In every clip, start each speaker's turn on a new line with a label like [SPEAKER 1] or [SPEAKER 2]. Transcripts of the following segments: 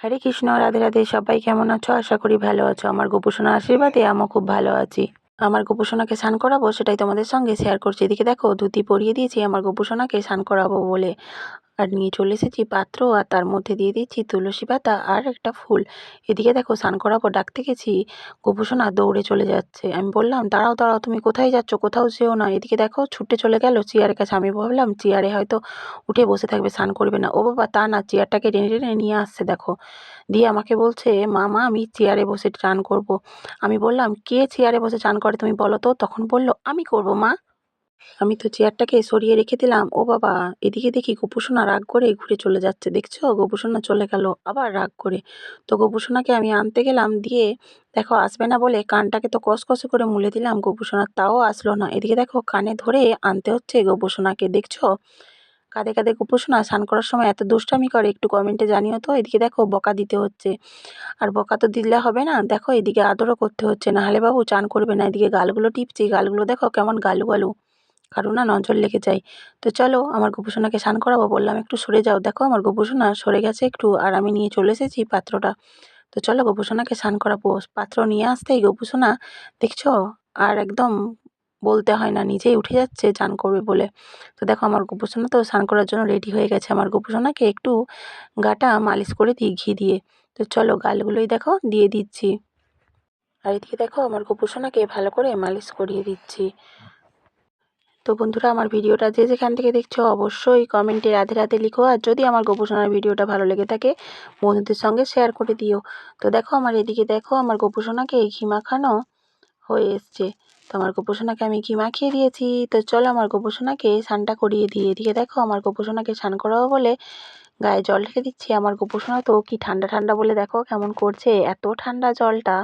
[SPEAKER 1] হরে কৃষ্ণ, রাধে রাধে, সবাই কেমন আছো? আশা করি ভালো আছো। আমার গোপোষণা আশীর্বাদে আমি খুব ভালো আছি। আমার গোপুসোনাকে স্নান করাবো, সেটাই তোমাদের সঙ্গে শেয়ার করছি। এদিকে দেখো, ধুতি পরিয়ে দিয়েছি, আমার গোপুসোনাকে স্নান করাবো বলে। আর নিয়ে চলে এসেছি পাত্র আর তার মধ্যে দিয়ে দিচ্ছি তুলসী পাতা আর একটা ফুল। এদিকে দেখো, স্নান করাবো, ডাকতে গেছি। গোপুসোনা দৌড়ে চলে যাচ্ছে। আমি বললাম, দাঁড়াও দাঁড়াও, তুমি কোথায় যাচ্ছ? কোথাও যেও না। এদিকে দেখো, ছুটে চলে গেল চেয়ারের কাছে। আমি ভাবলাম, চেয়ারে হয়তো উঠে বসে থাকবে, স্নান করবে না। ও বাবা, তা না, চেয়ারটাকে টেনে টেনে নিয়ে আসছে, দেখো। দিয়ে আমাকে বলছে, মা মা, আমি চেয়ারে বসে চান করব। আমি বললাম, কে চেয়ারে বসে চান করে তুমি বলো তো? তখন বলল, আমি করব, মা। আমি তো চেয়ারটাকে সরিয়ে রেখে দিলাম। ও বাবা, এদিকে দেখি গোপুসোনা রাগ করে ঘুরে চলে যাচ্ছে। দেখছ? গোপুসোনা চলে গেল আবার রাগ করে। তো গোপুসোনাকে আমি আনতে গেলাম দিয়ে, দেখো আসবে না বলে কানটাকে তো কসকসে করে মুলে দিলাম গোপুসোনার তাও আসলো না। এদিকে দেখো কানে ধরে আনতে হচ্ছে গোপুসোনাকে, দেখছ? কাঁধে কাঁধে গোপুসোনা স্নান করার সময় এত দুষ্টামি করে, একটু কমেন্টে জানিও তো। এদিকে দেখো বকা দিতে হচ্ছে। আর বকা তো দিলে হবে না? দেখো এদিকে আদরও করতে হচ্ছে। নাহলে বাবু চান করবে না। এদিকে গালগুলো টিপছি। গালগুলো দেখো কেমন গালু গালু কারও না নজর লেগে যায়। তো চলো, আমার গোপুসোনাকে স্নান করাবো বললাম, একটু সরে যাও। দেখো, আমার গোপুসোনা সরে গেছে একটু, আর আমি নিয়ে চলে এসেছি পাত্রটা। তো চলো, গোপুসোনাকে স্নান করাবো। পাত্র নিয়ে আসতেই গোপুসোনা, দেখছ? আর একদম বলতে হয় না, নিজেই উঠে যাচ্ছে চান করবে বলে। তো দেখো, আমার গোপুসোনা তো স্নান করার জন্য রেডি হয়ে গেছে। আমার গোপুসোনাকে একটু গাটা মালিশ করে দিই ঘি দিয়ে। তো চলো, গালগুলোই দেখো, দিয়ে দিচ্ছি। আর এদিকে দেখো, আমার গোপুসোনাকে ভালো করে মালিশ করিয়ে দিচ্ছি। তো বন্ধুরা, আমার ভিডিওটা যে যেখান থেকে দেখছ অবশ্যই কমেন্টে রাধে রাধে লিখো আর যদি আমার গোপুসোনার ভিডিওটা ভালো লেগে থাকে, বন্ধুদের সঙ্গে শেয়ার করে দিও। তো দেখো, আমার এদিকে দেখো, আমার গোপুসোনাকে ঘি মাখানো হয়ে এসছে। তো আমার গোপুসোনাকে আমি ঘি মাখিয়ে দিয়েছি। তো চলো, আমার গোপুসোনাকে স্নানটা করিয়ে দিই। এদিকে দেখো, আমার গোপুসোনাকে স্নান করাবো বলে গায়ে জল ঢেলে দিচ্ছি, আমার গোপুসোনা তো কি ঠান্ডা ঠান্ডা বলে দেখো কেমন করছে, এত ঠান্ডা জলটা।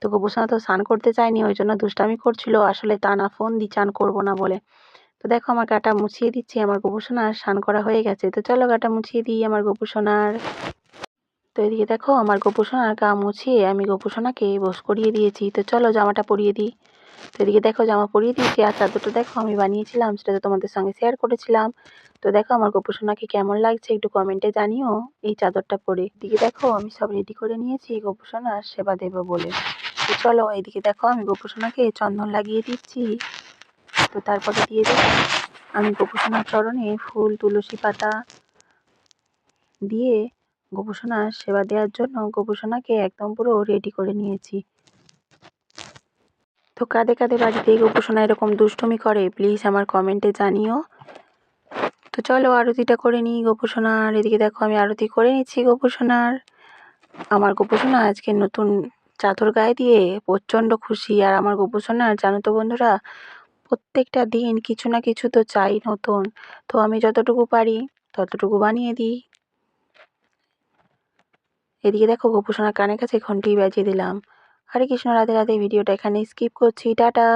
[SPEAKER 1] তো গোপুসোনা তো স্নান করতে চায়নি, ওই জন্য দুষ্টামি করছিল, আসলে তা না ফোন দি চান করব না বলে। তো দেখো আমার গাটা মুছিয়ে দিচ্ছি, আমার গোপুসোনার স্নান করা হয়ে গেছে। তো চলো গাটা মুছিয়ে দিই আমার গোপুসোনার। তো এদিকে দেখো আমার গোপুসোনার গা মুছিয়ে আমি গোপুসোনাকে বস করিয়ে দিয়েছি। তো চলো জামাটা পরিয়ে দিই। তো এদিকে দেখো জামা পরিয়ে দিয়েছি, আর চাদরটা দেখো আমি বানিয়েছিলাম, সেটা তো তোমাদের সঙ্গে শেয়ার করেছিলাম। তো দেখো আমার গোপুসোনাকে কেমন লাগছে একটু কমেন্টে জানিও এই চাদরটা পরে। এদিকে দেখো আমি সব রেডি করে নিয়েছি, গোপুসোনার সেবা দেবো বলে। তো চলো এদিকে দেখো আমি গোপুসোনাকে চন্দন লাগিয়ে দিচ্ছি। তো তারপরে দিয়ে দেবো আমি গোপুসোনার চরণে ফুল, তুলসী পাতা দিয়ে গোপুসোনার সেবা দেওয়ার জন্য গোপুসোনাকে একদম পুরো রেডি করে নিয়েছি। তো কাঁদে কাঁদে বাড়িতে গোপুসোনা এরকম দুষ্টুমি করে প্লিজ আমার কমেন্টে জানিও। তো চলো আরতিটা করে নিই গোপুসোনার। এদিকে দেখো আমি আরতি করে নিচ্ছি গোপুসোনার। আমার গোপুসোনা আজকে নতুন চাদর গায়ে দিয়ে প্রচণ্ড খুশি। আর আমার গোপুসোনার, জানো তো বন্ধুরা, প্রত্যেকটা দিন কিছু না কিছু তো চাই নতুন। তো আমি যতটুকু পারি ততটুকু বানিয়ে দিই। এদিকে দেখো গোপুসোনার কানের কাছে ঘন্টি বাজিয়ে দিলাম। হরে কৃষ্ণ রাধে রাধে ভিডিওটা এখানে স্কিপ করছি টাটা।